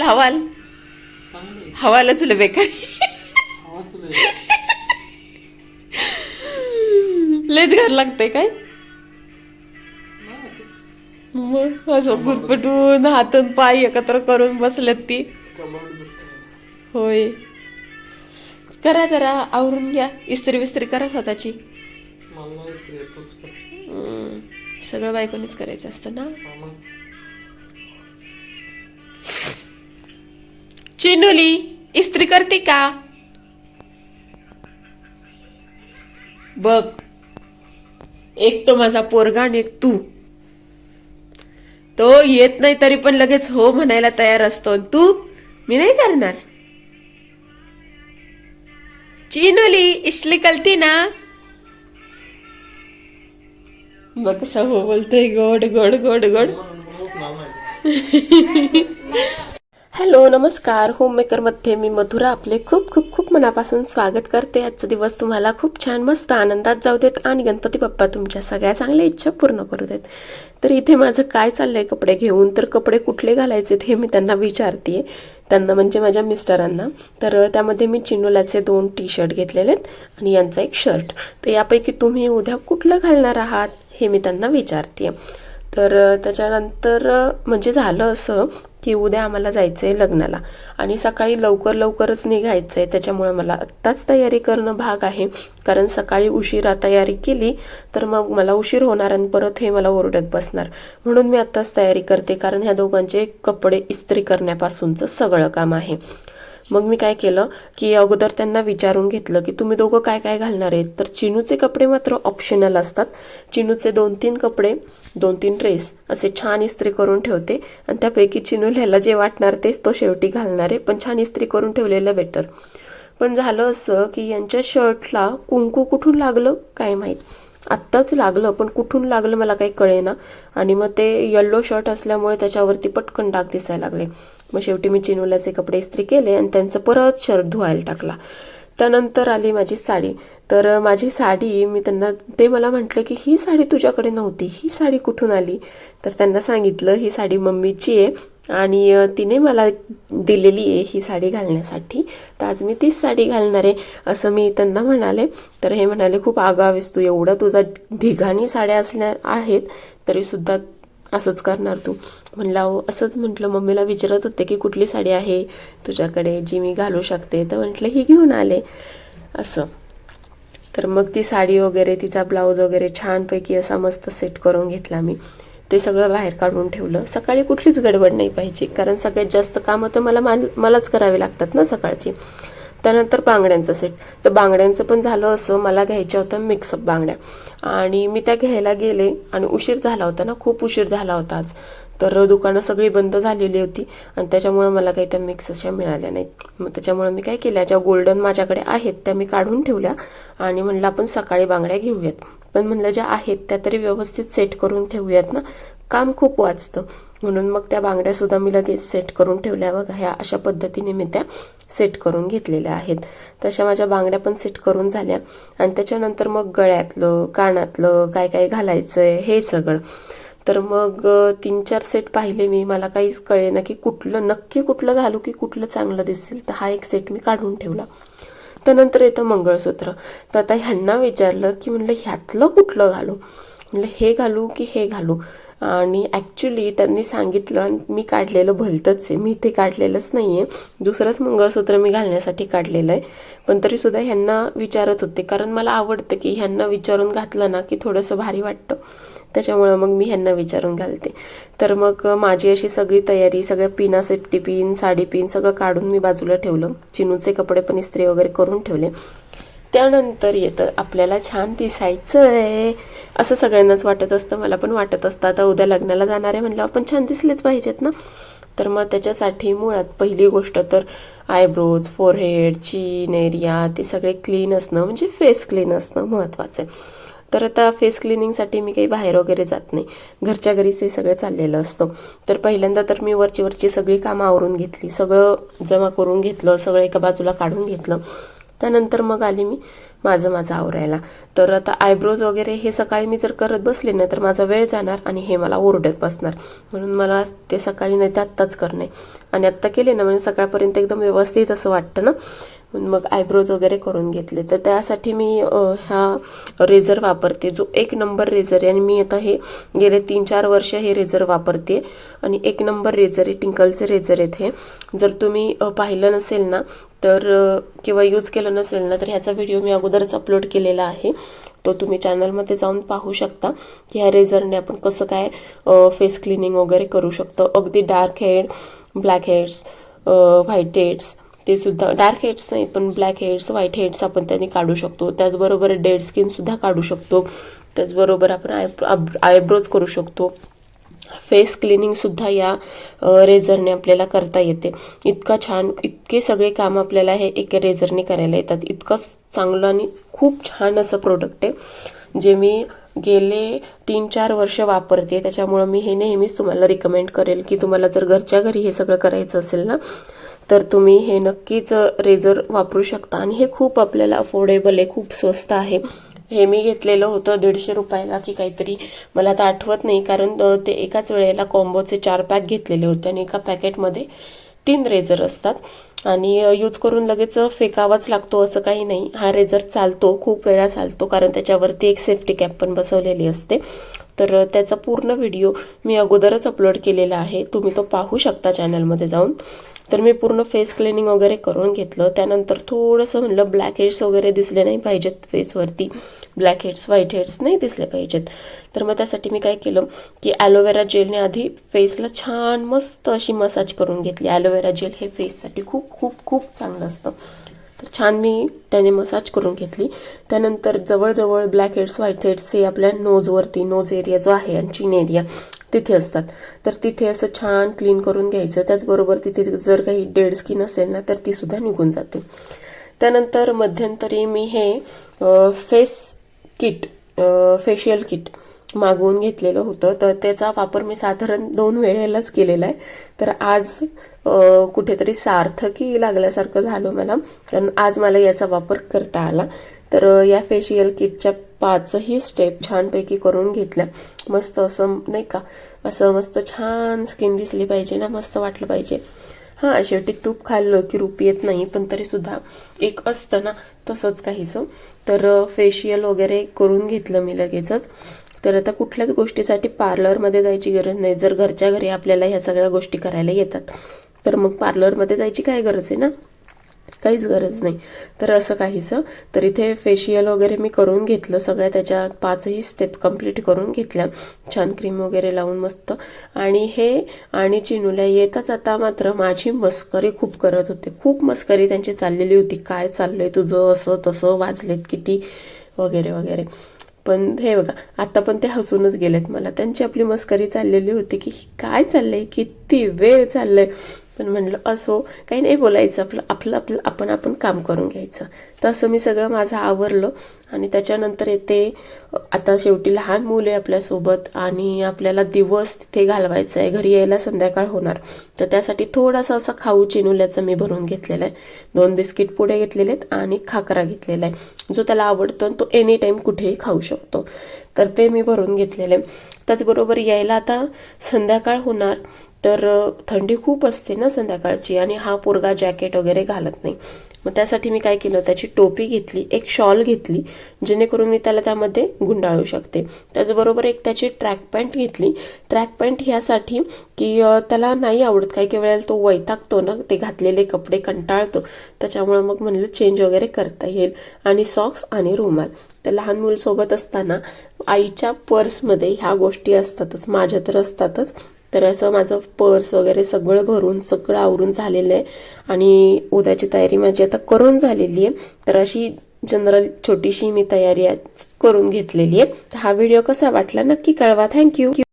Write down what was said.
हवाल हवाल. लय बेकार. लयच घर लागतंय काय. मग असं गुरपटून हातून पाय एकत्र करून बसल्यात ती. होय. करा जरा आवरून घ्या. इस्त्री विस्त्री करा स्वतःची. सगळं बायकोनीच करायचं असतं ना? चिनुली इस्त्री करते का? बघ एक तो माझा पोरगा आणि एक तू. तो येत नाही तरी पण लगेच हो म्हणायला तयार असतो. आणि तू? मी नाही करणार. चिनुली इस्त्री कलती ना? बघ कसं हो बोलतोय. गोड गोड गोड गोड. हॅलो नमस्कार. होममेकरमध्ये मी मधुरा आपले खूप खूप खूप मनापासून स्वागत करते. आजचा दिवस तुम्हाला खूप छान मस्त आनंदात जाऊ देत आणि गणपती बाप्पा तुमच्या सगळ्या चांगल्या इच्छा पूर्ण करू देत. तर इथे माझं काय चाललंय कपडे घेऊन तर कपडे कुठले घालायचे हे मी त्यांना विचारते त्यांना म्हणजे माझ्या मिस्टरांना. तर त्यामध्ये मी चिनोलाचे दोन टी शर्ट घेतलेले आहेत आणि यांचा एक शर्ट. तर यापैकी तुम्ही उद्या कुठलं घालणार आहात हे मी त्यांना विचारते तर त्याच्यानंतर म्हणजे झालं असं की उद्या आम्हाला जायचं आहे लग्नाला. आणि सकाळी लवकर लवकरच निघायचं आहे त्याच्यामुळं मला आत्ताच तयारी करणं भाग आहे. कारण सकाळी उशिरा तयारी केली तर मग मला उशीर होणार आणि परत हे मला ओरडत बसणार. म्हणून मी आत्ताच तयारी करते. कारण ह्या दोघांचे कपडे इस्त्री करण्यापासूनचं सगळं काम आहे. मग मी काय केलं की अगोदर त्यांना विचारून घेतलं की तुम्ही दोघं काय काय घालणार आहेत? तर चिनूचे कपडे मात्र ऑप्शनल असतात. चिनूचे दोन तीन कपडे दोन तीन ड्रेस असे छान इस्त्री करून ठेवते. आणि त्यापैकी चिनू ह्याला जे वाटणार तेच तो शेवटी घालणार आहे. पण छान इस्त्री करून ठेवलेलं बेटर पण झालं असं की यांच्या शर्टला कुंकू कुठून लागलं? काय माहीत. आत्ताच लागलं पण कुठून लागलं मला काही कळेना. आणि मग ते येल्लो शर्ट असल्यामुळे त्याच्यावरती पटकन डाग दिसायला लागले. मग शेवटी मी चिनवल्याचे कपडे इस्त्री केले आणि त्यांचं परत शर्ट धुवायला टाकला. त्यानंतर आली माझी साडी. तर माझी साडी मी त्यांना ते मला म्हटलं की ही साडी तुझ्याकडे नव्हती. ही साडी कुठून आली? तर त्यांना सांगितलं ही साडी मम्मीची आहे. आणि तिने मला दिलेली आहे ही साडी घालण्यासाठी. तर आज मी तीच साडी घालणार आहे असं मी त्यांना म्हणाले. तर हे म्हणाले खूप आगावीस तू एवढं तुझा ढिगाणी साड्या असल्या आहेत तरीसुद्धा असंच करणार तू. म्हणलं अहो असंच म्हटलं. मम्मीला विचारत होते की कुठली साडी आहे तुझ्याकडे जी मी घालू शकते. तर म्हटलं ही घेऊन आले. असं. तर मग ती साडी वगैरे तिचा ब्लाऊज वगैरे छानपैकी असा मस्त सेट करून घेतला मी. ते सगळं बाहेर काढून ठेवलं. सकाळी कुठलीच गडबड नाही पाहिजे. कारण सगळ्यात जास्त कामं तर मला मान मलाच करावे लागतात ना सकाळची. त्यानंतर बांगड्यांचं सेट तर बांगड्यांचं पण झालं असं मला घ्यायच्या होत्या मिक्सअप बांगड्या. आणि मी त्या घ्यायला गेले आणि उशीर झाला होता ना खूप उशीर झाला होता आज. तर दुकानं सगळी बंद झालेली होती आणि त्याच्यामुळं मला काही त्या मिक्स अशा मिळाल्या नाहीत. मग त्याच्यामुळं मी काय केल्या ज्या गोल्डन माझ्याकडे आहेत त्या मी काढून ठेवल्या आणि म्हणलं आपण सकाळी बांगड्या घेऊयात. पण म्हणलं ज्या आहेत त्या तरी व्यवस्थित सेट करून ठेवूयात ना. काम खूप वाचतं. म्हणून मग त्या बांगड्यासुद्धा मी लगेच सेट करून ठेवल्या. बघा ह्या अशा पद्धतीने मी त्या सेट करून घेतलेल्या आहेत. तशा माझ्या बांगड्या पण सेट करून झाल्या. आणि त्याच्यानंतर मग गळ्यातलं कानातलं काय काय घालायचं आहे हे सगळं. तर मग तीन चार सेट पाहिले मी. मला काहीच कळे ना की कुठलं नक्की कुठलं घालू की कुठलं चांगलं दिसेल. तर हा एक सेट मी काढून ठेवला. त्यानंतर येतं मंगळसूत्र. तर आता ह्यांना विचारलं की म्हणलं ह्यातलं कुठलं घालू? म्हणलं हे घालू की हे घालू? आणि ॲक्च्युली त्यांनी सांगितलं आणि मी काढलेलं भलतंच आहे. मी ते काढलेलंच नाही आहे दुसरंच मंगळसूत्र मी घालण्यासाठी काढलेलं आहे पण तरीसुद्धा ह्यांना विचारत होते. कारण मला आवडतं की ह्यांना विचारून घातलं ना की थोडंसं भारी वाटतं. त्याच्यामुळं मग मी ह्यांना विचारून घालते. तर मग माझी अशी सगळी तयारी सगळ्या पिना सेफ्टी पिन साडी पिन सगळं काढून मी बाजूला ठेवलं. चिनूचे कपडे पण इस्त्री वगैरे करून ठेवले. त्यानंतर येतं आपल्याला छान दिसायचं आहे असं सगळ्यांनाच वाटत असतं मला पण वाटत असतं. आता उद्या लग्नाला जाणार आहे म्हणलं आपण छान दिसलेच पाहिजेत ना? तर मग त्याच्यासाठी मुळात पहिली गोष्ट तर आयब्रोज फोरहेड चीन एरिया ते सगळे क्लीन असणं म्हणजे फेस क्लीन असणं महत्त्वाचं आहे. तर आता फेस क्लिनिंगसाठी मी काही बाहेर वगैरे जात नाही. घरच्या घरीच हे सगळं चाललेलं असतं. तर पहिल्यांदा तर मी वरची वरची सगळी कामं आवरून घेतली. सगळं जमा करून घेतलं सगळं एका बाजूला काढून घेतलं. त्यानंतर मग आली मी माझं माझं आवरायला. तर आता आयब्रोज वगैरे हे सकाळी मी जर करत बसले ना तर माझा वेळ जाणार आणि हे मला ओरडत बसणार. म्हणून मला ते सकाळी नाही ते आत्ताच करणे. आणि आत्ता केले ना म्हणजे सकाळपर्यंत एकदम व्यवस्थित असं वाटतं ना. मग आयब्रोज वगैरे करून घेतले. तर त्यासाठी मी हा रेझर वापरते जो एक नंबर रेझर आहे. आणि मी आता हे गेले तीन चार वर्ष हे रेझर वापरते. आणि एक नंबर रेझर आहे टिंकलचे रेझर आहेत हे. जर तुम्ही पाहिलं नसेल ना तर किंवा यूज केलं नसेल ना तर ह्याचा व्हिडिओ मी अगोदरच अपलोड केलेला आहे. तो तुम्ही चॅनलमध्ये जाऊन पाहू शकता की ह्या रेझरने आपण कसं काय फेस क्लिनिंग वगैरे करू शकतो. अगदी dark head black heads white heads ते सुद्धा डार्क हेड्स नाही पण ब्लॅक हेड्स व्हाईट हेड्स आपण त्यांनी काढू शकतो. त्याचबरोबर डेड स्किनसुद्धा काढू शकतो. त्याचबरोबर आपण आय आयब्रोज करू शकतो. फेस क्लिनिंगसुद्धा या रेझरने आपल्याला करता येते. इतका छान इतके सगळे काम आपल्याला हे एका रेझरने करायला येतात. इतकं चांगलं आणि खूप छान असं प्रोडक्ट आहे जे मी गेले तीन चार वर्ष वापरते. त्याच्यामुळं मी हे नेहमीच तुम्हाला रिकमेंड करेल की तुम्हाला जर घरच्या घरी हे सगळं करायचं असेल ना तर तुम्ही हे नक्कीच रेझर वापरू शकता. आणि हे खूप आपल्याला अफोर्डेबल आहे खूप स्वस्त आहे. हे मी घेतलेलं होतं दीडशे रुपयाला की काहीतरी. मला आता आठवत नाही कारण ते एकाच वेळेला कॉम्बोचे चार पॅक घेतलेले होते आणि एका पॅकेटमध्ये तीन रेझर असतात. आणि यूज करून लगेच फेकावाच लागतो असं काही नाही. हा रेझर चालतो खूप वेळा चालतो कारण त्याच्यावरती एक सेफ्टी कॅप पण बसवलेली असते. तर त्याचा पूर्ण व्हिडिओ मी अगोदरच अपलोड केलेला आहे. तुम्ही तो पाहू शकता चॅनलमध्ये जाऊन. तर मी पूर्ण फेस क्लिनिंग वगैरे करून घेतलं. त्यानंतर थोडंसं म्हणलं ब्लॅक हेड्स वगैरे दिसले नाही पाहिजेत फेसवरती ब्लॅक हेड्स व्हाईट हेड्स नाही दिसले पाहिजेत. तर मग त्यासाठी मी काय केलं की ॲलोवेरा जेलने आधी फेसला छान मस्त अशी मसाज करून घेतली. ॲलोवेरा जेल हे फेससाठी खूप खूप खूप चांगलं असतं. तर छान मी त्याने मसाज करून घेतली. त्यानंतर जवळजवळ ब्लॅक हेड्स व्हाईट हेड्स हे आपल्या नोजवरती नोज एरिया जो आहे आणि चिन एरिया तिथे असतात. तर तिथे असं छान क्लीन करून घ्यायचं. त्याचबरोबर तिथे जर काही डेड स्किन असेल ना तर ती सुद्धा निघून जाते. त्यानंतर मध्यंतरी मी हे फेस किट फेशियल किट मागवून घेतलेलं होतं. तर त्याचा वापर मी साधारण दोन वेळेलाच केलेला आहे. तर आज कुठेतरी सार्थकी लागल्यासारखं झालं मला. कारण आज मला याचा वापर करता आला. तर या फेशियल किटच्या पाचही स्टेप छानपैकी करून घेतल्या. मस्त असं नाही का? असं मस्त छान स्किन दिसली पाहिजे ना? मस्त वाटलं पाहिजे. हां शेवटी तूप खाल्लं की रूप येत नाही पण तरीसुद्धा एक असतं ना? तसंच काहीसं. तर फेशियल वगैरे करून घेतलं मी लगेचच. तर आता कुठल्याच गोष्टीसाठी पार्लरमध्ये जायची गरज नाही. जर घरच्या घरी आपल्याला ह्या सगळ्या गोष्टी करायला येतात तर मग पार्लरमध्ये जायची काय गरज आहे ना? काहीच गरज नाही. तर असं काहीसं. तर इथे फेशियल वगैरे मी करून घेतलं सगळ्या त्याच्या पाचही स्टेप कंप्लीट करून घेतल्या. छान क्रीम वगैरे लावून मस्त. आणि हे आणि चिनुल्या येताच आता मात्र माझी मस्करी खूप करत होते. खूप मस्करी त्यांची चाललेली होती. काय चाललंय तुझं? असं तसं वाजलेत किती? वगैरे वगैरे. पण हे बघा आता पण ते हसूनच गेलेत मला. त्यांची आपली मस्करी चाललेली होती की काय चाललंय? किती वेळ चाललंय? पण म्हणलं असो काही नाही बोलायचं आपलं आपलं आपलं आपण आपण काम करून घ्यायचं. तर असं मी सगळं माझं आवरलं आणि त्याच्यानंतर येते आता शेवटी लहान मुलं आहे आपल्यासोबत आणि आपल्याला दिवस तिथे घालवायचा आहे. घरी यायला संध्याकाळ होणार. तर त्यासाठी थोडासा असा खाऊ चिनुल्याचं मी भरून घेतलेला आहे. दोन बिस्किट पुढे घेतलेले आहेत आणि खाकरा घेतलेला आहे. जो त्याला आवडतो आणि तो एनी टाईम कुठेही खाऊ शकतो. तर ते मी भरून घेतलेलं आहे. त्याचबरोबर यायला आता संध्याकाळ होणार. तर थंडी खूप असते ना संध्याकाळची आणि हा पोरगा जॅकेट वगैरे घालत नाही. मग त्यासाठी मी काय केलं त्याची टोपी घेतली एक शॉल घेतली जेणेकरून मी त्याला त्यामध्ये गुंडाळू शकते. त्याचबरोबर एक त्याची ट्रॅक पॅन्ट घेतली. ट्रॅक पॅन्ट ह्यासाठी की त्याला नाही आवडत काही काही वेळेला तो वैतागतो ना ते घातलेले कपडे कंटाळतो. त्याच्यामुळं मग म्हणलं चेंज वगैरे करता येईल. आणि सॉक्स आणि रुमाल. तर लहान मुलसोबत असताना आईच्या पर्समध्ये ह्या गोष्टी असतातच माझ्या तर असतातच. तर असं माझं पर्स वगैरे सगळं भरून सगळं आवरून झालेलं आहे. आणि उद्याची तयारी माझी आता करून झालेली आहे. तर अशी जनरल छोटीशी मी तयारी करून घेतलेली आहे. तर हा व्हिडिओ कसा वाटला नक्की कळवा. थँक्यू.